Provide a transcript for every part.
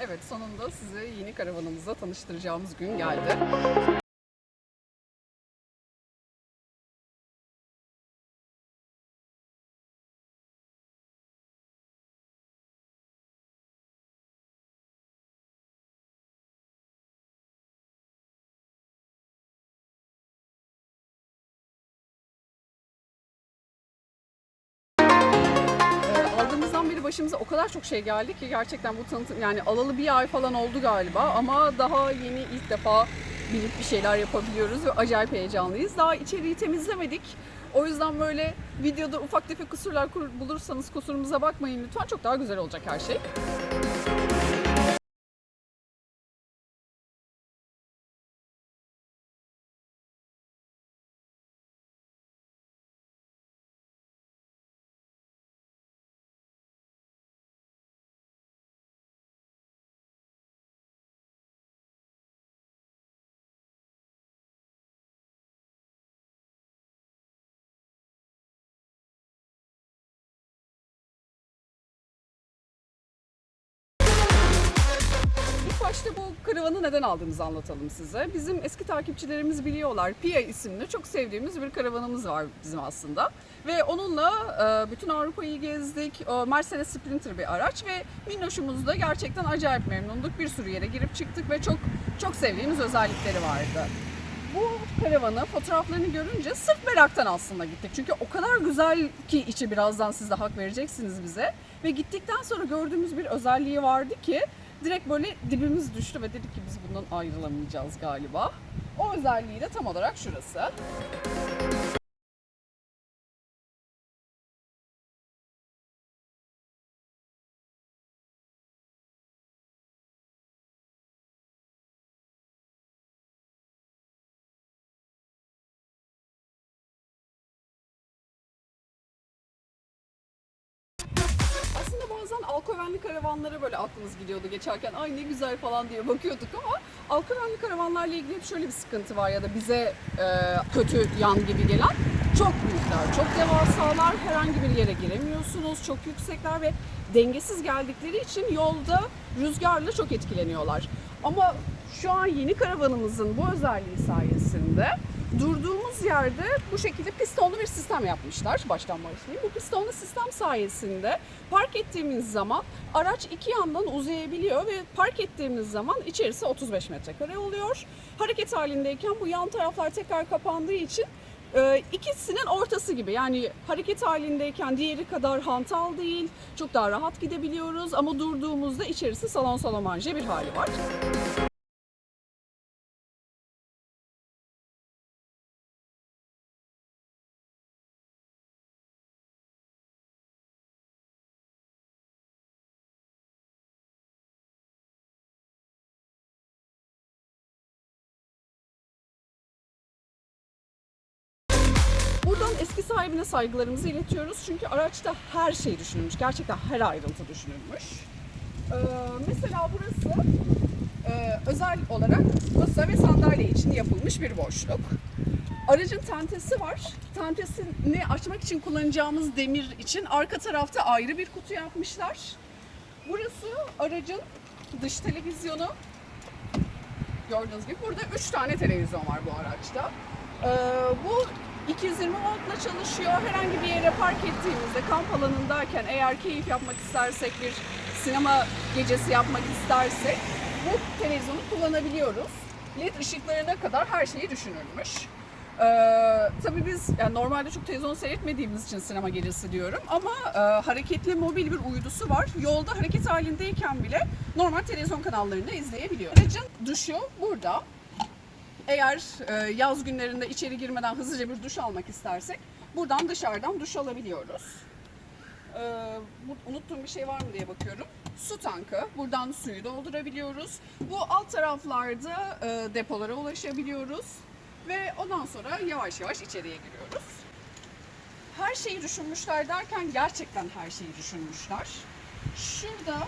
Evet sonunda sizi yeni karavanımızla tanıştıracağımız gün geldi. Başımıza o kadar çok şey geldi ki gerçekten bu tanıtım yani alalı bir ay falan oldu galiba ama daha yeni ilk defa binip bir şeyler yapabiliyoruz ve acayip heyecanlıyız. Daha içeriği temizlemedik. O yüzden böyle videoda ufak tefek kusurlar bulursanız kusurumuza bakmayın lütfen. Çok daha güzel olacak her şey. Başta bu karavanı neden aldığımızı anlatalım size. Bizim eski takipçilerimiz biliyorlar. Pia isimli çok sevdiğimiz bir karavanımız var bizim aslında. Ve onunla e, bütün Avrupa'yı gezdik. O Mercedes Sprinter bir araç ve Minnoş'umuzda gerçekten acayip memnunduk. Bir sürü yere girip çıktık ve çok çok sevdiğimiz özellikleri vardı. Bu karavanı fotoğraflarını görünce sırf meraktan aslında gittik. Çünkü o kadar güzel ki içi birazdan siz de hak vereceksiniz bize. Ve gittikten sonra gördüğümüz bir özelliği vardı ki direkt böyle dibimiz düştü ve dedik ki biz bundan ayrılamayacağız galiba. O özelliği de tam olarak şurası. Bazen alkovenli karavanlara böyle aklımız gidiyordu geçerken ay ne güzel falan diye bakıyorduk ama alkovenli karavanlarla ilgili hep şöyle bir sıkıntı var ya da bize e, kötü yan gibi gelen çok büyükler, çok devasalar, herhangi bir yere giremiyorsunuz, çok yüksekler ve dengesiz geldikleri için yolda rüzgarla çok etkileniyorlar. Ama şu an yeni karavanımızın bu özelliği sayesinde durduğumuz yerde bu şekilde pistonlu bir sistem yapmışlar. Baştan başlayayım. Bu pistonlu sistem sayesinde park ettiğimiz zaman araç iki yandan uzayabiliyor ve park ettiğimiz zaman içerisi 35 metrekare oluyor. Hareket halindeyken bu yan taraflar tekrar kapandığı için e, ikisinin ortası gibi. Yani hareket halindeyken diğeri kadar hantal değil. Çok daha rahat gidebiliyoruz ama durduğumuzda içerisi salon salamanje bir hali var. Buradan eski sahibine saygılarımızı iletiyoruz. Çünkü araçta her şey düşünülmüş. Gerçekten her ayrıntı düşünülmüş. Ee, mesela burası e, özel olarak masa ve sandalye için yapılmış bir boşluk. Aracın tentesi var. Tentesini açmak için kullanacağımız demir için arka tarafta ayrı bir kutu yapmışlar. Burası aracın dış televizyonu. Gördüğünüz gibi burada 3 tane televizyon var bu araçta. Ee, bu 220 voltla çalışıyor. Herhangi bir yere park ettiğimizde kamp alanındayken eğer keyif yapmak istersek bir sinema gecesi yapmak istersek bu televizyonu kullanabiliyoruz. LED ışıklarına kadar her şeyi düşünülmüş. Ee, tabii biz yani normalde çok televizyon seyretmediğimiz için sinema gecesi diyorum ama e, hareketli mobil bir uydusu var. Yolda hareket halindeyken bile normal televizyon kanallarında izleyebiliyor. Aracın duşu burada. Eğer e, yaz günlerinde içeri girmeden hızlıca bir duş almak istersek buradan dışarıdan duş alabiliyoruz. Bu- unuttuğum bir şey var mı diye bakıyorum. Su tankı. Buradan suyu doldurabiliyoruz. Bu alt taraflarda e, depolara ulaşabiliyoruz. Ve ondan sonra yavaş yavaş içeriye giriyoruz. Her şeyi düşünmüşler derken gerçekten her şeyi düşünmüşler. Şurada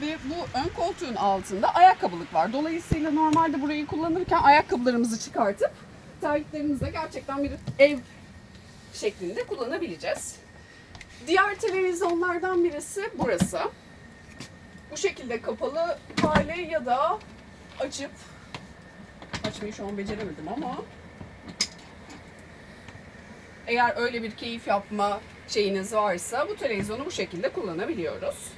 ve bu ön koltuğun altında ayakkabılık var. Dolayısıyla normalde burayı kullanırken ayakkabılarımızı çıkartıp terliklerimizle gerçekten bir ev şeklinde kullanabileceğiz. Diğer televizyonlardan birisi burası. bu şekilde kapalı hale ya da açıp açmayı şu an beceremedim ama eğer öyle bir keyif yapma şeyiniz varsa bu televizyonu bu şekilde kullanabiliyoruz.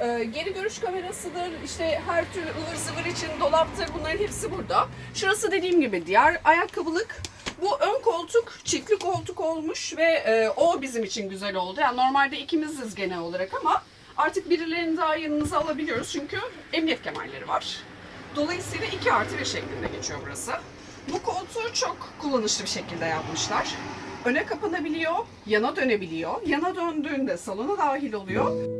Ee, geri görüş kamerasıdır, işte her türlü ıvır zıvır için dolaptır bunların hepsi burada. Şurası dediğim gibi diğer ayakkabılık. Bu ön koltuk çiftli koltuk olmuş ve e, o bizim için güzel oldu. Yani normalde ikimiziz genel olarak ama artık birilerini daha yanımıza alabiliyoruz çünkü emniyet kemerleri var. Dolayısıyla 2 artı 1 şeklinde geçiyor burası. Bu koltuğu çok kullanışlı bir şekilde yapmışlar. Öne kapanabiliyor, yana dönebiliyor. Yana döndüğünde salona dahil oluyor.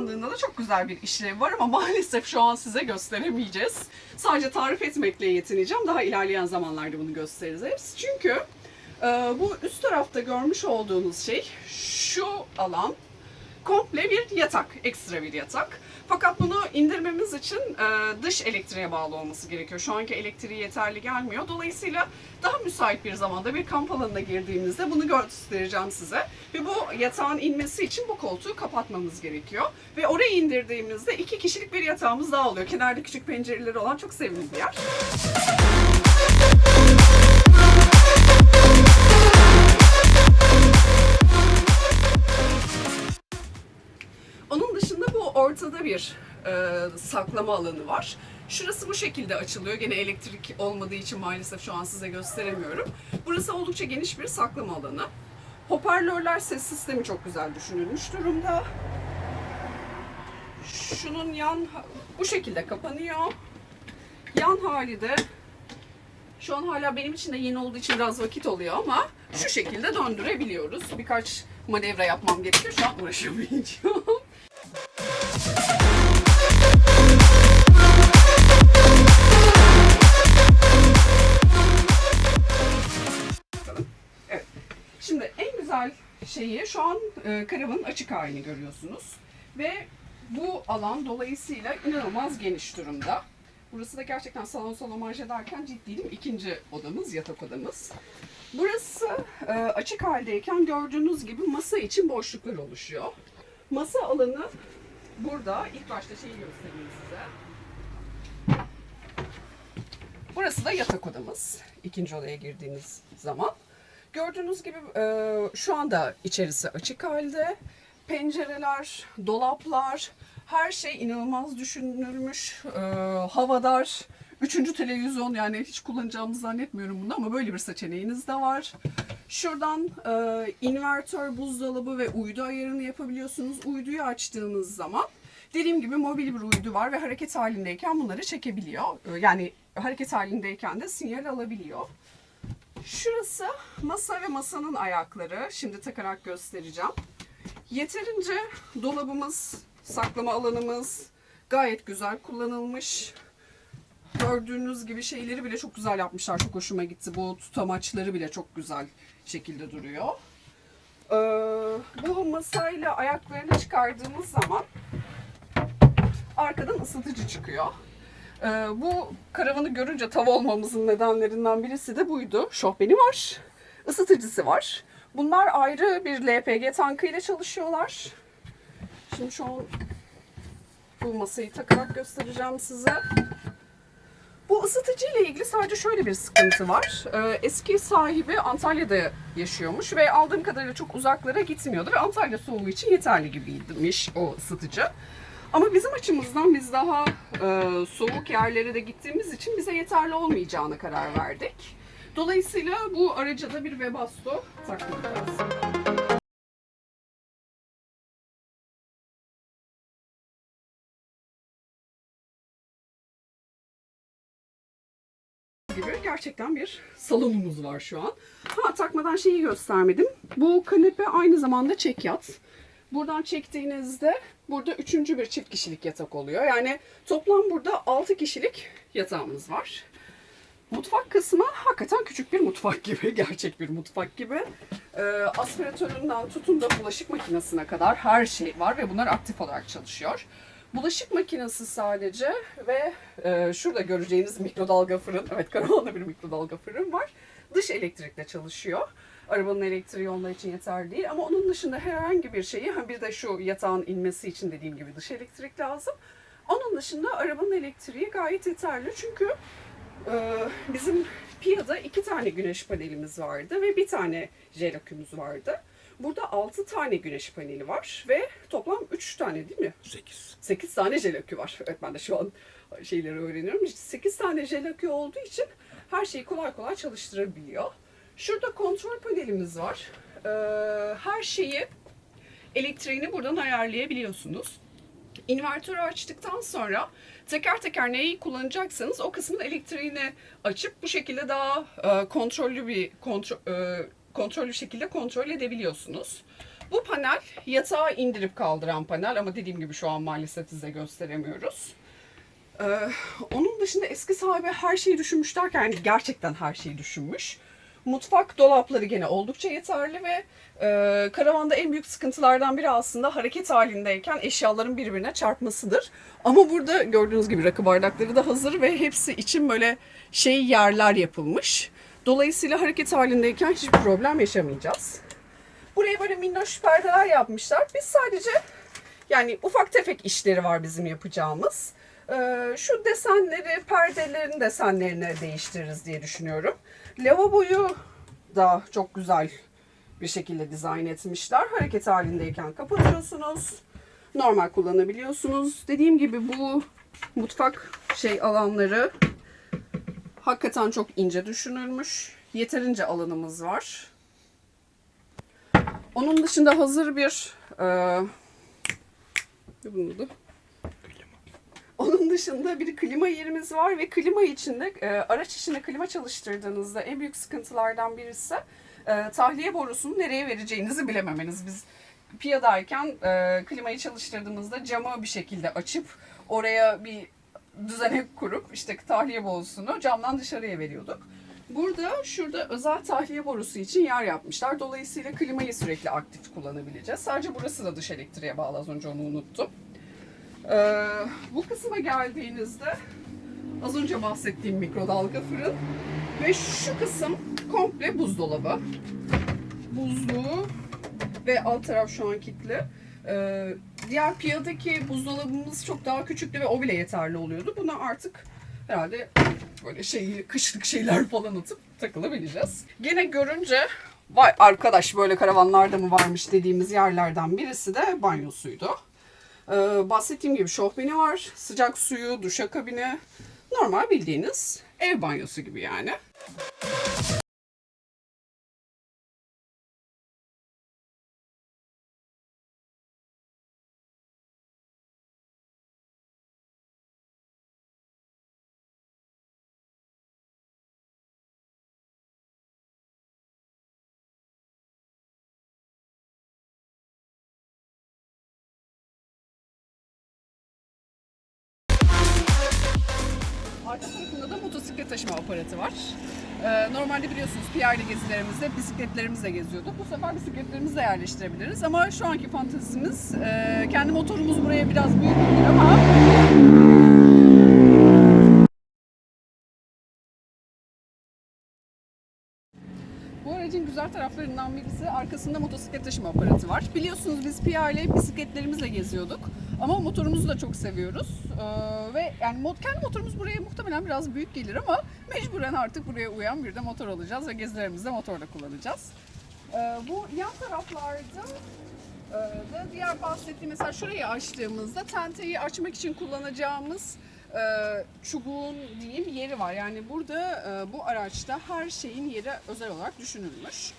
Öne kapandığında da çok güzel bir işlevi var ama maalesef şu an size gösteremeyeceğiz. Sadece tarif etmekle yetineceğim. Daha ilerleyen zamanlarda bunu gösteririz. Çünkü e, bu üst tarafta görmüş olduğunuz şey şu alan komple bir yatak, ekstra bir yatak. Fakat bunu indirmemiz için e, dış elektriğe bağlı olması gerekiyor. Şu anki elektriği yeterli gelmiyor. Dolayısıyla daha müsait bir zamanda bir kamp alanına girdiğimizde bunu göstereceğim size. Ve bu yatağın inmesi için bu koltuğu kapatmamız gerekiyor. Ve oraya indirdiğimizde iki kişilik bir yatağımız daha oluyor. Kenarda küçük pencereleri olan çok sevimli bir yer. Ortada bir e, saklama alanı var. Şurası bu şekilde açılıyor. Gene elektrik olmadığı için maalesef şu an size gösteremiyorum. Burası oldukça geniş bir saklama alanı. Hoparlörler ses sistemi çok güzel düşünülmüş durumda. Şunun yan bu şekilde kapanıyor. Yan hali de şu an hala benim için de yeni olduğu için biraz vakit oluyor ama şu şekilde döndürebiliyoruz. Birkaç manevra yapmam gerekiyor. Şu an uğraşamayacağım. Şeyi şu an e, karavanın açık halini görüyorsunuz. Ve bu alan dolayısıyla inanılmaz geniş durumda. Burası da gerçekten salon salomaj ederken ciddiyim. ikinci odamız, yatak odamız. Burası e, açık haldeyken gördüğünüz gibi masa için boşluklar oluşuyor. Masa alanı burada. İlk başta şeyi göstereyim size. Burası da yatak odamız. İkinci odaya girdiğiniz zaman. Gördüğünüz gibi e, şu anda içerisi açık halde. Pencereler, dolaplar, her şey inanılmaz düşünülmüş. E, havadar, üçüncü televizyon yani hiç kullanacağımızı zannetmiyorum bunu ama böyle bir seçeneğiniz de var. Şuradan e, invertör, buzdolabı ve uydu ayarını yapabiliyorsunuz. Uyduyu açtığınız zaman dediğim gibi mobil bir uydu var ve hareket halindeyken bunları çekebiliyor. E, Yani hareket halindeyken de sinyal alabiliyor. Şurası masa ve masanın ayakları. Şimdi takarak göstereceğim. Yeterince dolabımız, saklama alanımız gayet güzel kullanılmış. Gördüğünüz gibi şeyleri bile çok güzel yapmışlar. Çok hoşuma gitti. Bu tutamaçları bile çok güzel şekilde duruyor. Ee, bu masayla ayaklarını çıkardığımız zaman arkadan ısıtıcı çıkıyor. Ee, bu karavanı görünce tav olmamızın nedenlerinden birisi de buydu. Şofbeni var, ısıtıcısı var. Bunlar ayrı bir LPG tankıyla çalışıyorlar. Şimdi şu an bu masayı takarak göstereceğim size. Bu ısıtıcı ile ilgili sadece şöyle bir sıkıntı var. Ee, eski sahibi Antalya'da yaşıyormuş ve aldığım kadarıyla çok uzaklara gitmiyordu ve Antalya soğuğu için yeterli gibiymiş o ısıtıcı. Ama bizim açımızdan biz daha e, soğuk yerlere de gittiğimiz için bize yeterli olmayacağına karar verdik. Dolayısıyla bu araca da bir Webasto takmayacağız. gibi gerçekten bir salonumuz var şu an. Ha takmadan şeyi göstermedim. Bu kanepe aynı zamanda çekyat. Buradan çektiğinizde burada üçüncü bir çift kişilik yatak oluyor. Yani toplam burada 6 kişilik yatağımız var. Mutfak kısmı hakikaten küçük bir mutfak gibi, gerçek bir mutfak gibi. Ee, aspiratöründen tutun da bulaşık makinesine kadar her şey var ve bunlar aktif olarak çalışıyor. Bulaşık makinesi sadece ve e, şurada göreceğiniz mikrodalga fırın, evet karavanda bir mikrodalga fırın var. dış elektrikle çalışıyor. Arabanın elektriği onlar için yeterli değil ama onun dışında herhangi bir şeyi bir de şu yatağın inmesi için dediğim gibi dış elektrik lazım. Onun dışında arabanın elektriği gayet yeterli çünkü e, bizim piyada iki tane güneş panelimiz vardı ve bir tane jel akümüz vardı. Burada 6 tane güneş paneli var ve toplam 3 tane değil mi? 8. 8 tane jel akü var. Evet ben de şu an şeyleri öğreniyorum. İşte 8 tane jel akü olduğu için her şeyi kolay kolay çalıştırabiliyor. Şurada kontrol panelimiz var. Ee, her şeyi elektriğini buradan ayarlayabiliyorsunuz. İnvertörü açtıktan sonra teker teker neyi kullanacaksanız o kısmın elektriğini açıp bu şekilde daha e, kontrollü bir kontrol, e, kontrollü şekilde kontrol edebiliyorsunuz. Bu panel yatağı indirip kaldıran panel ama dediğim gibi şu an maalesef size gösteremiyoruz. Ee, onun dışında eski sahibi her şeyi düşünmüş derken yani gerçekten her şeyi düşünmüş. Mutfak dolapları gene oldukça yeterli ve e, karavanda en büyük sıkıntılardan biri aslında hareket halindeyken eşyaların birbirine çarpmasıdır. Ama burada gördüğünüz gibi rakı bardakları da hazır ve hepsi için böyle şey yerler yapılmış. Dolayısıyla hareket halindeyken hiçbir problem yaşamayacağız. Buraya böyle minnoş perdeler yapmışlar. Biz sadece yani ufak tefek işleri var bizim yapacağımız. Ee, şu desenleri, perdelerin desenlerini değiştiririz diye düşünüyorum. Lavaboyu da çok güzel bir şekilde dizayn etmişler. Hareket halindeyken kapatıyorsunuz. Normal kullanabiliyorsunuz. Dediğim gibi bu mutfak şey alanları hakikaten çok ince düşünülmüş. Yeterince alanımız var. Onun dışında hazır bir e, ne bunun adı? Onun dışında bir klima yerimiz var ve klima içinde e, araç içinde klima çalıştırdığınızda en büyük sıkıntılardan birisi e, tahliye borusunu nereye vereceğinizi bilememeniz. Biz piyadayken e, klimayı çalıştırdığımızda camı bir şekilde açıp oraya bir düzenek kurup işte tahliye borusunu camdan dışarıya veriyorduk. Burada şurada özel tahliye borusu için yer yapmışlar. Dolayısıyla klimayı sürekli aktif kullanabileceğiz. Sadece burası da dış elektriğe bağlı. Az önce onu unuttum. Ee, bu kısma geldiğinizde az önce bahsettiğim mikrodalga fırın ve şu kısım komple buzdolabı. Buzluğu ve alt taraf şu an kilitli. Ee, diğer piyadaki buzdolabımız çok daha küçüktü ve o bile yeterli oluyordu. Buna artık herhalde böyle şey kışlık şeyler falan atıp takılabileceğiz. Gene görünce vay arkadaş böyle karavanlarda mı varmış dediğimiz yerlerden birisi de banyosuydu. Ee, bahsettiğim gibi şofbeni var, sıcak suyu, duşakabini. Normal bildiğiniz ev banyosu gibi yani. Motosiklet taşıma aparatı var. Ee, normalde biliyorsunuz PR'li gezilerimizde bisikletlerimizle geziyorduk. Bu sefer bisikletlerimizi de yerleştirebiliriz. Ama şu anki fantezimiz e, kendi motorumuz buraya biraz büyük ama Bu aracın güzel taraflarından birisi arkasında motosiklet taşıma aparatı var. Biliyorsunuz biz ile bisikletlerimizle geziyorduk. Ama motorumuzu da çok seviyoruz. Ee, ve yani mod, kendi motorumuz buraya muhtemelen biraz büyük gelir ama mecburen artık buraya uyan bir de motor alacağız ve gezilerimizde motorla kullanacağız. Ee, bu yan taraflarda e, da diğer bahsettiğim mesela şurayı açtığımızda tenteyi açmak için kullanacağımız e, çubuğun diyeyim yeri var. Yani burada e, bu araçta her şeyin yeri özel olarak düşünülmüş.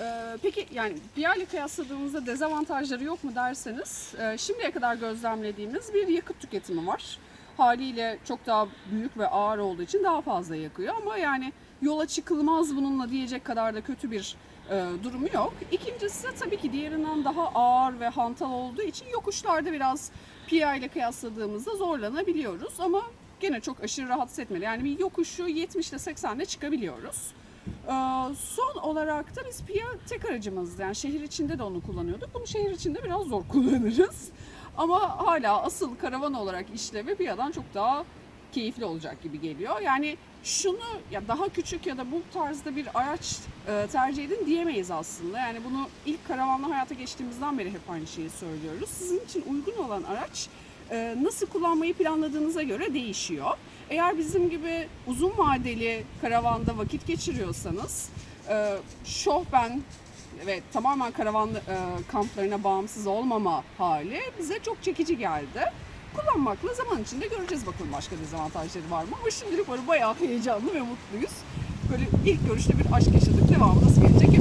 E, peki yani ile kıyasladığımızda dezavantajları yok mu derseniz e, şimdiye kadar gözlemlediğimiz bir yakıt tüketimi var. Haliyle çok daha büyük ve ağır olduğu için daha fazla yakıyor ama yani yola çıkılmaz bununla diyecek kadar da kötü bir e, durumu yok. İkincisi tabii ki diğerinden daha ağır ve hantal olduğu için yokuşlarda biraz Pia ile kıyasladığımızda zorlanabiliyoruz ama gene çok aşırı rahatsız etmedi. Yani bir yokuşu 70 ile 80 ile çıkabiliyoruz. Ee, son olarak da biz Pia tek aracımız yani şehir içinde de onu kullanıyorduk. Bunu şehir içinde biraz zor kullanırız. Ama hala asıl karavan olarak işlevi Pia'dan çok daha keyifli olacak gibi geliyor. Yani şunu ya daha küçük ya da bu tarzda bir araç e, tercih edin diyemeyiz aslında. Yani bunu ilk karavanla hayata geçtiğimizden beri hep aynı şeyi söylüyoruz. Sizin için uygun olan araç e, nasıl kullanmayı planladığınıza göre değişiyor. Eğer bizim gibi uzun vadeli karavanda vakit geçiriyorsanız e, şohben ve tamamen karavan e, kamplarına bağımsız olmama hali bize çok çekici geldi. Kullanmakla zaman içinde göreceğiz bakalım başka dezavantajları var mı. Ama şimdilik böyle bayağı heyecanlı ve mutluyuz. Böyle ilk görüşte bir aşk yaşadık. Devamı nasıl gelecek.